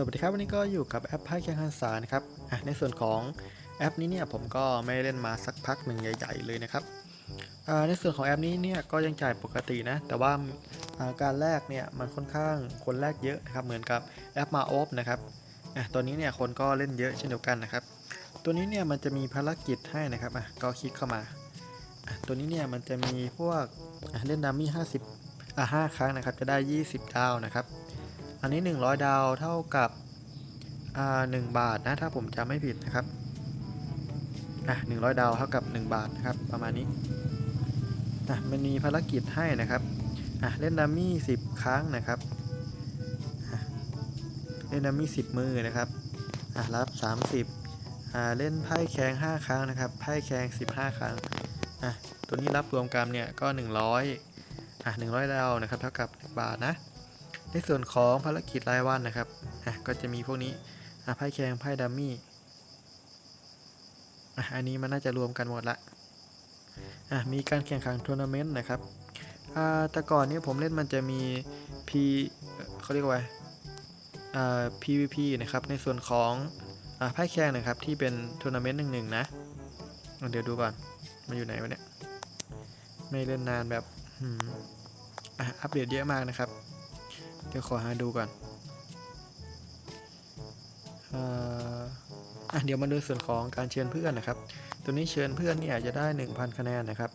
สวัสดีครับวันนี้ก็อยู่กับแอปไพ่แข่งขันสานะครับในส่วนของแอปนี้เนี่ยผมก็ไม่ได้เล่นมาสักพักหนึ่งใหญ่ ๆ เลยนะครับในส่วนของแอปนี้เนี่ยก็ยังจ่ายปกตินะ แต่ว่าาการแลกเนี่ยมันค่อนข้างคนแลกเยอะนะครับเหมือนกับแอปมาโอฟนะครับตัวนี้เนี่ยคนก็เล่นเยอะเช่นเดียวกันนะครับ ตัวนี้เนี่ยมันจะมีภารกิจให้นะครับก็คลิกเข้ามาตัวนี้เนี่ยมันจะมีพวกเล่นดัมมี่50อะ5ครั้งนะครับจะได้ 20ดาวนะครับ อันนี้ 100 ดาวเท่ากับอ่า1บาทนะ ถ้าผมจำไม่ผิดนะครับอะ100 ดาวเท่ากับ 1 บาทนะครับ ประมาณนี้อะมันมีภารกิจให้นะครับอะเล่นดัมมี่ 10 ครั้งนะครับเล่นดัมมี่ 10 มือนะครับอะรับ 30อ่าเล่นไพ่แข้ง5 ครั้งนะครับ ไพ่แข้ง15 ครั้งอะตัวนี้รับรวมกันเนี่ยก็ 100อะ100 ดาวนะครับ เท่ากับ 1 บาทนะ ในส่วนของภารกิจรายวันนะครับอะก็จะมีพวกนี้อะไพ่แข่งไพ่ดัมมี่อะอันนี้มันน่าจะรวมกันหมดละอะมีการแข่งขันทัวร์นาเมนต์นะครับอ่าแต่ก่อนนี้ผมเล่นมันจะมี P เอ่อเขาเรียกว่าอ่า PVP นะครับในส่วนของอ่าไพ่แข่งนะครับที่เป็นทัวร์นาเมนต์หนึ่งหนึ่งนะเดี๋ยวดูก่อนมันอยู่ไหนวะเนี่ยไม่เล่นนานแบบอะอัปเดตเยอะมากนะครับ เดี๋ยวขอหาดูก่อนเอ่ออะเดี๋ยวมาดูส่วนของการเชิญเพื่อนนะครับ ตัวนี้เชิญเพื่อนเนี่ยจะได้ 1,000 คะแนนนะครับ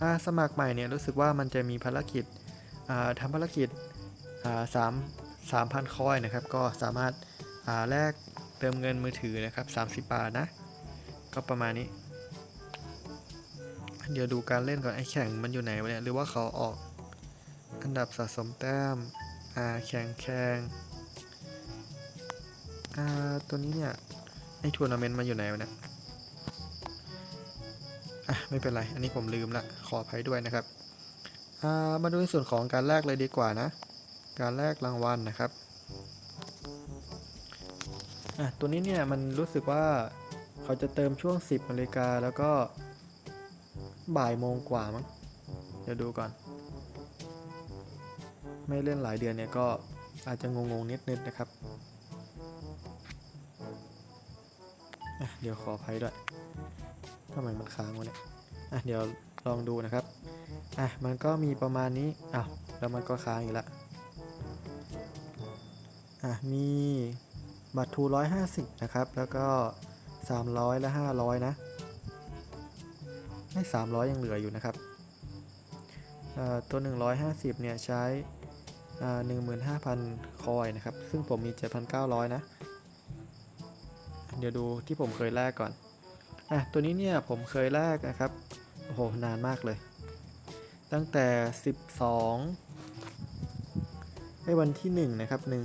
อ่าสมัครใหม่เนี่ยรู้สึกว่ามันจะมีภารกิจอ่าทำภารกิจอ่าสามสามพันคอยนะครับ ก็สามารถอ่าแลกเติมเงินมือถือนะครับ30 บาทนะ ก็ประมาณนี้ เดี๋ยวดูการเล่นก่อนไอ้แข่งมันอยู่ไหนวะเนี่ยหรือว่าเขาออก อันดับสะสมแต้มอ่าแข่งแข่งอ่าตัวนี้เนี่ย ไอทัวร์นาเมนต์มาอยู่ไหนวะเนี่ยอะไม่เป็นไร อันนี้ผมลืมละ ขออภัยด้วยนะครับอ่ามาดูในส่วนของการแลกเลยดีกว่านะ การแลกรางวัลนะครับอะตัวนี้เนี่ยมันรู้สึกว่าเขาจะเติมช่วง 10นาฬิกาแล้วก็บ่ายโมงกว่ามั้ง เดี๋ยวดูก่อน ไม่เล่นหลายเดือนเนี่ยก็อาจจะงงๆนิดนึงนะครับ เดี๋ยวขออภัยด้วยทำไมมันค้างวะเนี่ยอะเดี๋ยวลองดูนะครับ อะมันก็มีประมาณนี้อ้าวแล้วมันก็ค้างอีกละอะมีบัตรทูร้อยห้าสิบนะครับ แล้วก็สามร้อยและห้าร้อยนะให้สามร้อยยังเหลืออยู่นะครับตัวหนึ่งร้อยห้าสิบเนี่ย ใช้ หนึ่งหมื่นห้าพันคอยนะครับ ซึ่งผมมี 7,900 นะ เดี๋ยวดูที่ผมเคยแลกก่อน อะ ตัวนี้เนี่ยผมเคยแลกนะครับ โอ้โห นานมากเลย ตั้งแต่ 12ในวันที่ 1 นะครับหนึ่ง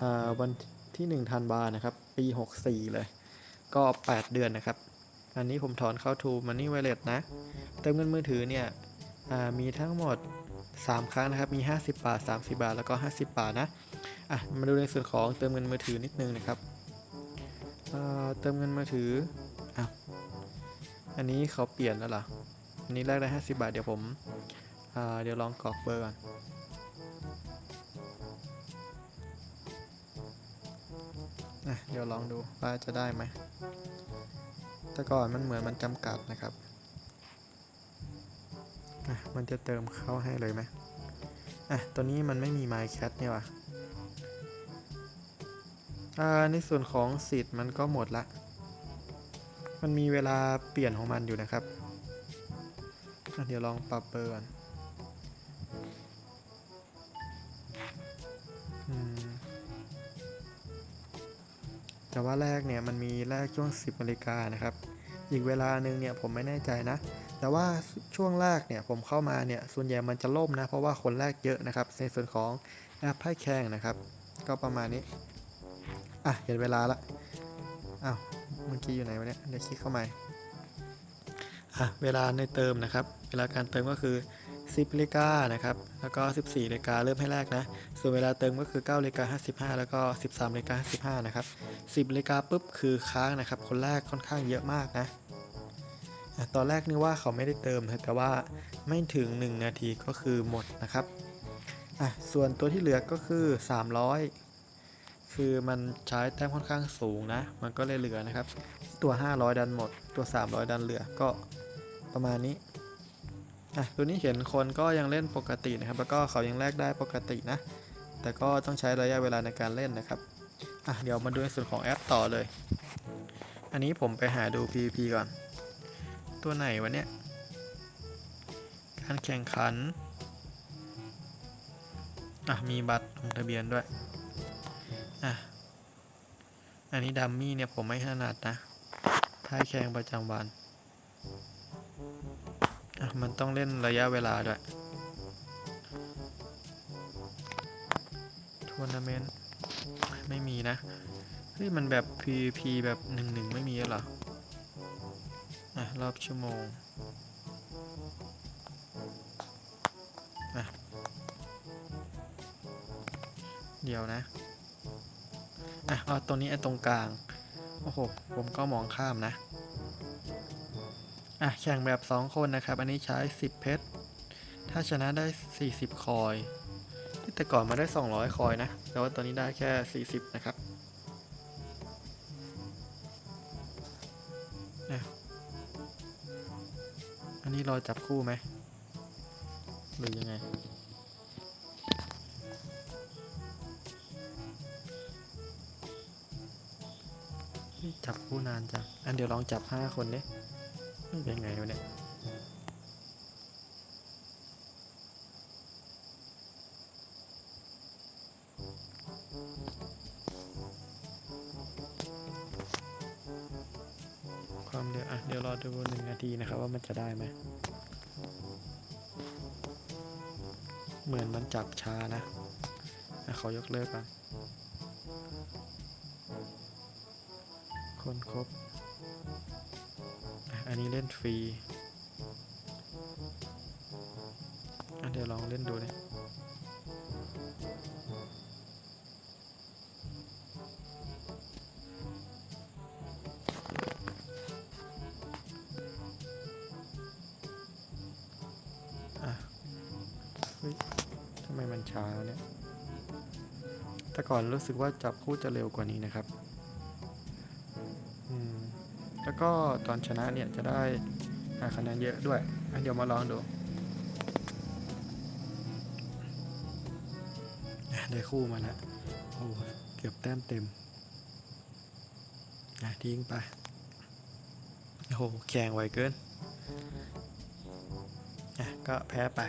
อ่าวันที่1ธันวานะครับ ปี 64 เลย ก็ 8 เดือนนะครับ อันนี้ผมถอนเข้า True Money Wallet นะ เติมเงินมือถือเนี่ยมีทั้งหมด 3 ครั้งนะครับ มี 50 บาท 30 บาท แล้วก็ 50 บาทนะ อะ มาดูในส่วนของเติมเงินมือถือนิดนึงนะครับเอ่อเติมเงินมือถืออะอันนี้เขาเปลี่ยนแล้วเหรอ อันนี้แลกได้ 50 บาท เดี๋ยวผมอ่าเดี๋ยวลองกรอกเบอร์ก่อนะเดี๋ยวลองดูว่าจะได้ไหม แต่ก่อนมันเหมือนมันจำกัดนะครับ อะมันจะเติมเข้าให้เลยไหมอะตัวนี้มันไม่มี MyCat เนี่ยว่ะอ่าในส่วนของสิทธิ์มันก็หมดละ มันมีเวลาเปลี่ยนของมันอยู่นะครับ เดี๋ยวลองปรับเบอร์ก่อนแต่ว่าแรกเนี่ยมันมีแรกช่วง 10นาฬิกานะครับ อีกเวลาหนึ่งเนี่ยผมไม่แน่ใจนะ แต่ว่าช่วงแรกเนี่ยผมเข้ามาเนี่ยส่วนใหญ่มันจะล่มนะ เพราะว่าคนแรกเยอะนะครับ ในส่วนของแอปไพ่แข่งนะครับ ก็ประมาณนี้ อะ เห็นเวลาละอ้าวเมื่อกี้อยู่ไหนวะเนี่ยเดี๋ยวคลิกเข้ามาอะเวลาในเติมนะครับ เวลาการเติมก็คือ 10นาฬิกานะครับ แล้วก็ 14นาฬิกาเริ่มให้แรกนะ ส่วนเวลาเติมก็คือ9นาฬิกา55 แล้วก็ 13นาฬิกา55 นะครับ 10นาฬิกาปุ๊บคือค้างนะครับ คนแรกค่อนข้างเยอะมากนะ ตอนแรกนึกว่าเขาไม่ได้เติมนะแต่ว่าไม่ถึง 1 นาทีก็คือหมดนะครับอะส่วนตัวที่เหลือก็คือ 300 คือมันใช้แต้มค่อนข้างสูงนะ มันก็เลยเหลือนะครับ ตัว 500 ดันหมด ตัว 300 ดันเหลือก็ประมาณนี้อะตัวนี้เห็นคนก็ยังเล่นปกตินะครับ แล้วก็เขายังแลกได้ปกตินะ แต่ก็ต้องใช้ระยะเวลาในการเล่นนะครับอะเดี๋ยวมาดูในส่วนของแอปต่อเลย อันนี้ผมไปหาดู PVP ก่อน ตัวไหนวะเนี่ย การแข่งขัน อะ มีบัตรลงทะเบียนด้วย อะ อันนี้ดัมมี่เนี่ยผมไม่ถนัดนะท้ายแข่งประจำวัน อะ มันต้องเล่นระยะเวลาด้วยทัวร์นาเมนต์ไม่มีนะ เฮ้ย มันแบบ PVP แบบหนึ่งหนึ่งไม่มีเหรอ อะรอบชั่วโมงอะเดี๋ยวนะอะเอาตัวนี้ไอ้ตรงกลาง โอ้โห ผมก็มองข้ามนะ อะ แข่งแบบ 2 คนนะครับ อันนี้ใช้ 10 เพชร ถ้าชนะได้ 40 คอยที่แต่ก่อนมาได้ 200 คอยนะ แต่ว่าตอนนี้ได้แค่ 40 นะครับอะ อันนี้รอจับคู่ไหมหรือยังไง จับคู่นานจัง อันเดี๋ยวลองจับ5คนดิมันเป็นไงวะเนี่ย นะครับว่ามันจะได้ไหมเหมือนมันจับช้านะเขายกเลิกก่อนคนครบ อันนี้เล่นฟรีอะเดี๋ยวลองเล่นดูเนะ ทำไมมันช้าเนี่ย แต่ก่อนรู้สึกว่าจับคู่จะเร็วกว่านี้นะครับอืมแล้วก็ตอนชนะเนี่ยจะได้อ่าคะแนนเยอะด้วยอะเดี๋ยวมาลองดู ได้คู่มาแล้วโอ้เกือบแต้มเต็มอะทิ้งไป โอ้โหแข่งไวเกินอะก็แพ้ไป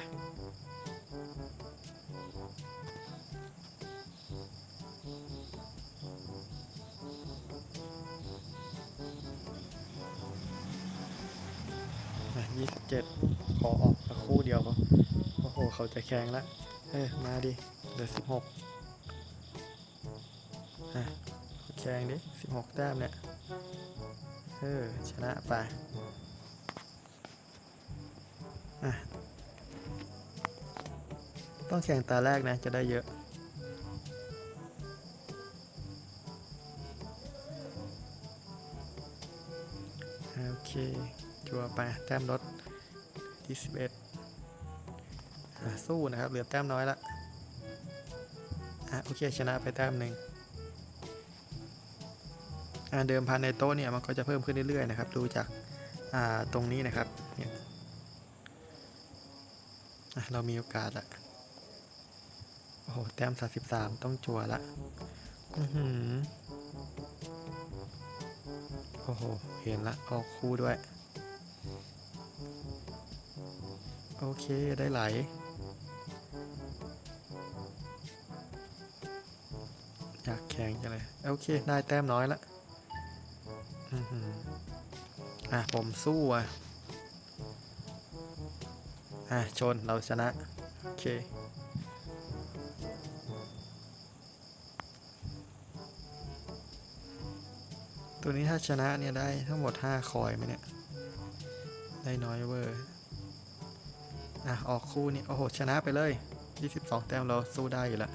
ยี่สิบเจ็ดขอออกสักคู่เดียวพอโอ้โห เขาจะแข่งละเอ้มาดิเหลือสิบหกอะแข่งดิสิบหกแต้มเนี่ย เออ ชนะไป อะ ต้องแข่งตาแรกนะ จะได้เยอะโอเค จัวไปแต้มลดที่11อะสู้นะครับ เหลือแต้มน้อยละอะโอเคชนะไปแต้มหนึ่งอะเดิมพันในโต๊ะเนี่ยมันก็จะเพิ่มขึ้นเรื่อยๆนะครับ ดูจากอ่าตรงนี้นะครับเนี่ยเรามีโอกาสละโอ้โห แต้ม33ต้องจัวละอือหือโอ้โห เห็นละออกคู่ด้วย โอเคได้ไหล อยากแข่งจังเลย โอเค ได้แต้มน้อยละอื้อหืออะ ผมสู้อะ อะ ชนเราชนะ โอเคตัวนี้ถ้าชนะเนี่ยได้ทั้งหมด 5 คอยไหมเนี่ย ได้น้อยเวอร์ อะออกคู่นี่โอ้โหชนะไปเลย 22 แต้มเราสู้ได้อยู่ล้ว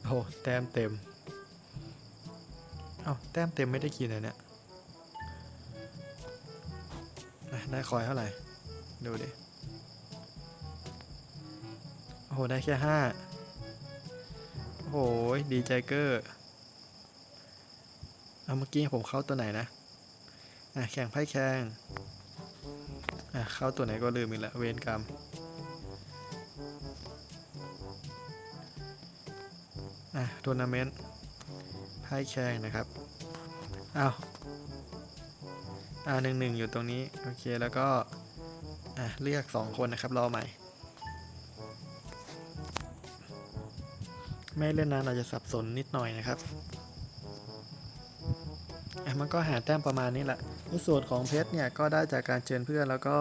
โอ้โหแต้มเต็มเอาแต้มเต็มไม่ได้กินเลยเนี่ยได้คอยเท่าไหร่ ดูดิ โอ้โห ได้แค่5โอ้โห ดีใจเกอร์ เอาเมื่อกี้ผมเข้าตัวไหนนะ อะ แข่งไพ่แข่ง อะเข้าตัวไหนก็ลืมอีกแล้วเวรกรรมอะทัวร์นาเมนต์ไพ่แข่งนะครับอ้าวอ่าหนึ่งหนึ่งอยู่ตรงนี้ โอเค แล้วก็ อะเรียกสองคนนะครับ รอใหม่ ไม่เล่นนานอาจจะสับสนนิดหน่อยนะครับ อะ มันก็หาแต้มประมาณนี้แหละ ในส่วนของเพชรเนี่ยก็ได้จากการเชิญเพื่อนแล้วก็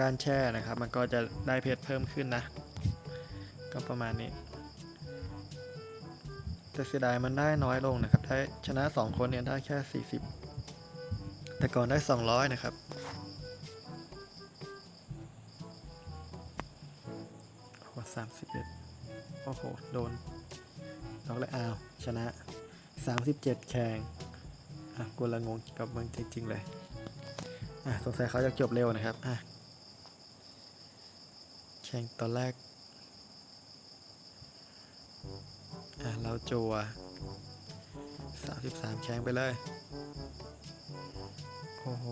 การแช่นะครับ มันก็จะได้เพชรเพิ่มขึ้นนะ ก็ประมาณนี้ แต่เสียดายมันได้น้อยลงนะครับได้ชนะ 2 คนเนี่ยได้แค่ 40 แต่ก่อนได้ 200 นะครับโอ้สามสิบเอ็ดโอ้โห โดนดอกเลยอ้าว ชนะ 37 แข่ง อะกูละงงกับมึงจริง ๆ เลยอะสงสัยเขาจะจบเร็วนะครับอะแข่งตอนแรกอะเราจัว33แข่งไปเลย โอ้โห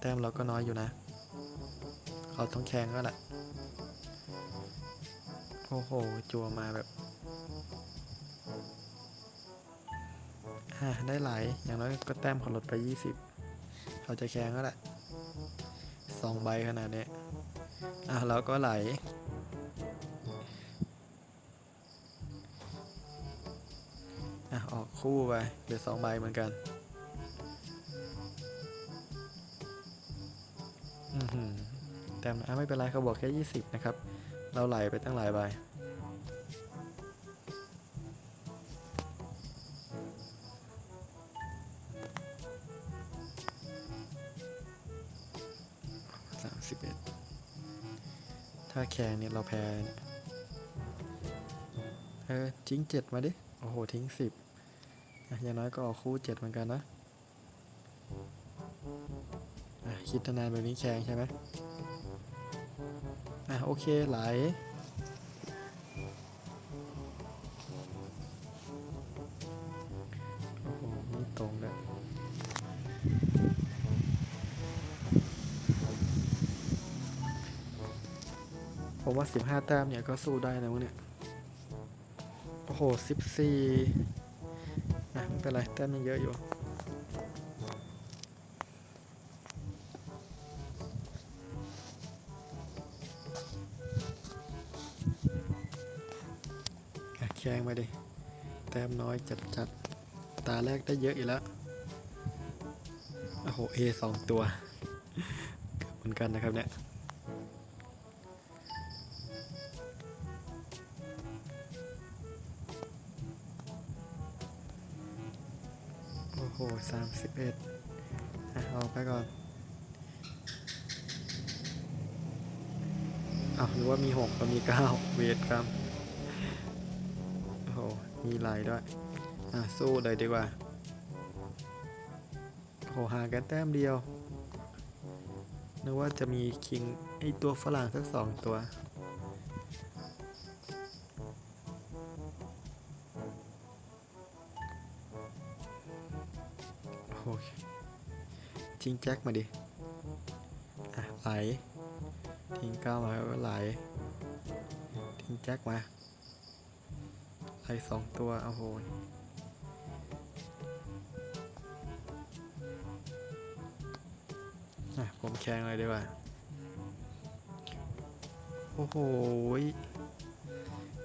แต้มเราก็น้อยอยู่นะ เขาต้องแข่งก็แหละโอ้โห จัวมาแบบ ได้ไหลายอย่างน้อยก็แต้มเขาลดไป 20เขาจะแข่งก็แหละสองใบขนาดนี้อะเราก็ไหล อะ ออกคู่ไปเหลือสองใบเหมือนกัน อือหือแต่อะไม่เป็นไรเขาบอกแค่ 20 นะครับ เราไหลไปตั้งหลายใบ 11 ถ้าแข่งเนี่ยเราแพ้เนี่ยเออทิ้งเจ็ดมาดิ โอ้โห ทิ้งสิบอย่างน้อยก็ออกคู่เจ็ดเหมือนกันนะอะคิดนานแบบนี้แข่งใช่ไหมอะโอเคไหล ผมว่า 15 แต้มเนี่ยก็สู้ได้นะวเนี่ย โอ้โห 14อะไม่เป็นไร แต้มยังเยอะอยู่ แข่งมาดิ แต้มน้อยจัดจัดๆตาแรกได้เยอะอีกแล้ว โอ้โห A สองตัว เหมือนกันนะครับเนี่ย หสามสิบเอ็ดอะเอาไปก่อนอ้าวหรือว่ามีหกก็มีเก้าเวทครับโอ้โห มีไหลด้วย อะ สู้เลยดีกว่าโอ้โหหากันแต้มเดียวนึกว่าจะมีคิงไอตัวฝรั่งสักสองตัว โอ้โหทิ้งแจ็คมาดิ อะไหล ทิ้งก้าวมาก็ไหล ทิ้งแจ็คมาไหลสองตัวโอ้โหอะผมแข่งเลยดีกว่า โอ้โหย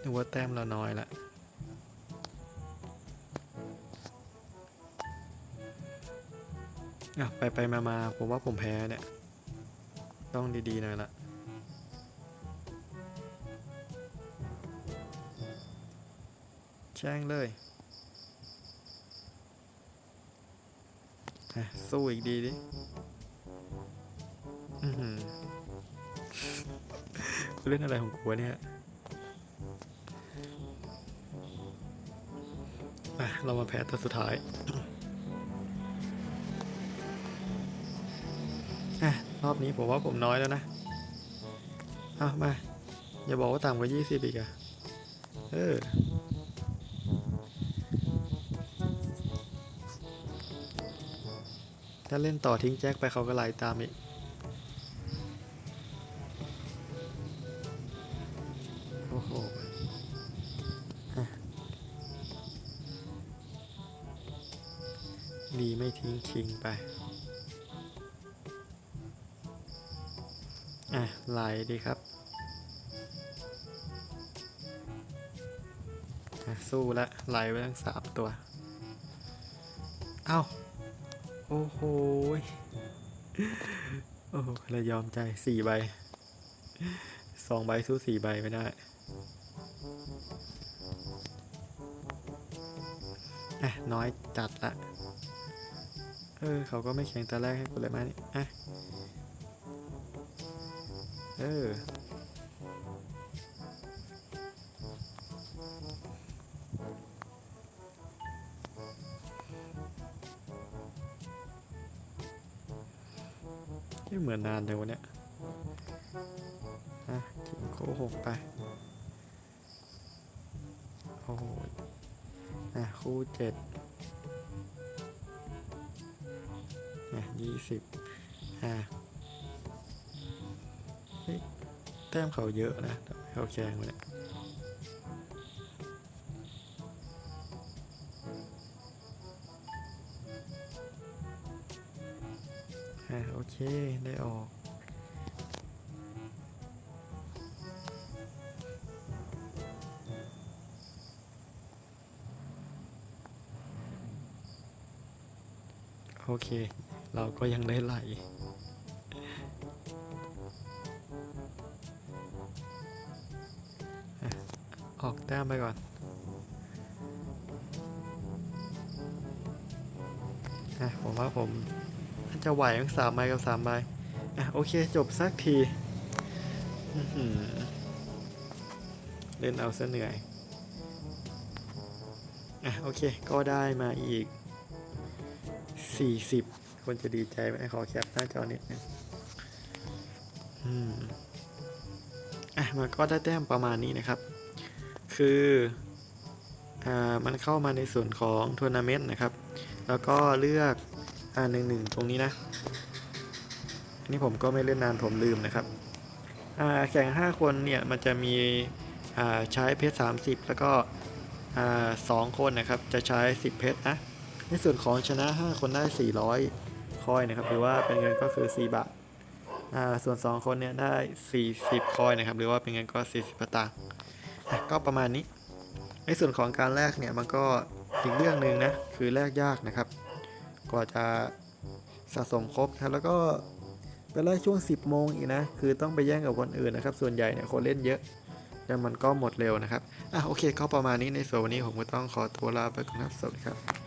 นึกว่าแต้มเราน้อยละ อะไปไปมามาผมว่าผมแพ้เนี่ย ต้องดีๆหน่อยละแช่งเลยสู้อีกดีดิอือหือเล่นอะไรของกูวเนี่ยเรามาแพ้ตัวสุดท้าย รอบนี้ผมว่าผมน้อยแล้วนะเอามา อย่าบอกว่าต่ำกว่สิบอีกอะเออถ้าเล่นต่อทิ้งแจ็คไปเขาก็ไล่ตามอีกโอ้โหดีไม่ทิ้งคิงไป ไหลดีครับ สู้ละไหลไปทั้งสามตัว เอ้า โอ้โห โอ้โหเลยยอมใจสี่ใบสองใบสู้สี่ใบไม่ได้อะน้อยจัดละ เออ เขาก็ไม่แข่งแต่แรกให้กูเลยมานี่ อะ เออที่เหมือนนานเลยวะเนี่ยอะทิ้งโค้หกไป โอ้โหอะ คู่เจ็ดอะยี่สิบ แต้มเขาเยอะนะเขาแข่งเนี่ยอะโอเค ได้ออกโอเค เราก็ยังได้ไหล ต้มไปก่อนอะผมว่าผมจะไหวทั้งสามใบกับสามใบอะโอเคจบสักทีเล่นเอาซะเหนื่อย อะโอเค ก็ได้มาอีก 40 คนจะดีใจไหมขอแคปหน้าจอนิดนึงอืม อะมันก็ได้แต้มประมาณนี้นะครับ คืออ่ามันเข้ามาในส่วนของทัวร์นาเมนต์นะครับ แล้วก็เลือกอ่าหนึ่งหนึ่งตรงนี้นะอันนี้ผมก็ไม่เล่นนานผมลืมนะครับอ่าแข่ง 5 คนเนี่ยมันจะมีอ่าใช้เพชร30 แล้วก็อ่าสองคนนะครับจะใช้ 10 เพชรนะในส่วนของชนะ 5 คนได้ 400 คอยนะครับ หรือว่าเป็นเงินก็คือ 4 บาท อ่า ส่วน 2 คนเนี่ยได้ 40 คอยนะครับ หรือว่าเป็นเงินก็ 40สตางค์อะ ก็ประมาณนี้ ในส่วนของการแลกเนี่ยมันก็อีกเรื่องหนึ่งนะ คือแลกยากนะครับ กว่าจะสะสมครบนะครับแล้วก็ไปแลกช่วง 10 โมงอีกนะ คือต้องไปแย่งกับคนอื่นนะครับ ส่วนใหญ่เนี่ยคนเล่นเยอะแต่มันก็หมดเร็วนะครับ อะโอเคก็ประมาณนี้ในส่วนวันนี้ผมก็ต้องขอตัวลาไปก่อนครับ สวัสดีครับ